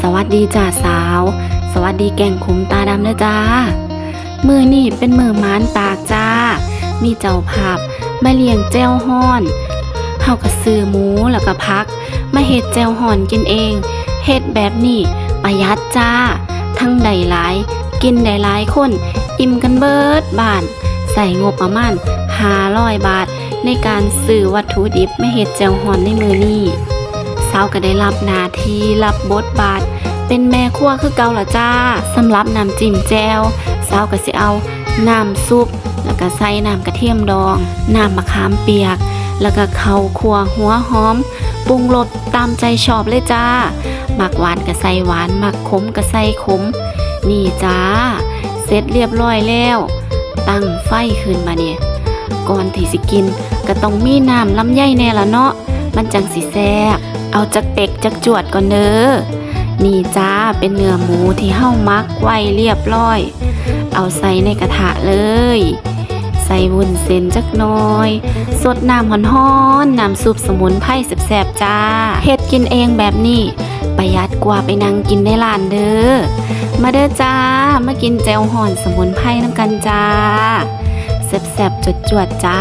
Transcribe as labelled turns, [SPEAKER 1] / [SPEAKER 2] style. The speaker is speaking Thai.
[SPEAKER 1] สวัสดีจ่าสาว สวัสดีแก่งขุมตาดำนะจ้า มือนี่เป็นมือม้านตากจ้า มีเจ้าภาพมาเลี้ยงแจ้วฮ้อนเฮาก็ซื้อหมูแล้วก็พัก มาเฮ็ดแจ้วฮ้อนกินเองเฮ็ดแบบนี้ประหยัดจ้า ทั้งได้หลาย กินได้หลายคน อิ่มกันเบิดบาน ใส่งบประมาณ500บาท ในการซื้อวัตถุดิบมาเฮ็ดแจวฮ้อนในมือนี้าวก็ได้รับหน้าที่รับบทบาท เป็นแม่ครัวคือเก่าละจ้าสำหรับน้ำจิ้มแจ่วสาวก็สิเอาน้ำซุป แล้วก็ใส่น้ำกระเทียมดอง น้ำมะขามเปียก แล้วก็ข้าวคั่วหัวหอมปรุงรสตามใจชอบเลยจ้ามักหวานก็ใส่หวานมักขมก็ใส่ขม นี่จ้า เสร็จเรียบร้อยแล้ว ตั้งไฟขึ้นมาเนี่ย ก่อนที่สิกินก็ต้องมีน้ำลำไยแน่ละเนาะ มันจังสิแซ่บ เอาจักเป็กจักจวดก่อนเด้อนี่จ้าเป็นเนื้อหมูที่เฮ้ามักไว้เรียบร้อย เอาใส่ในกระทะเลย ใส่วุ้นเส้นจักน่อย สดน้ำฮ้อนๆน้ำซุปสมุนไพรแซ่บๆจ้าเฮ็ดกินเองแบบนี้ประหยัดกว่าไปนั่งกินในร้านเด้อมาเด้อจ้ามากินแจวห่อนสมุนไพรน้ำกันจ้าแซ่บๆจวดๆจ้า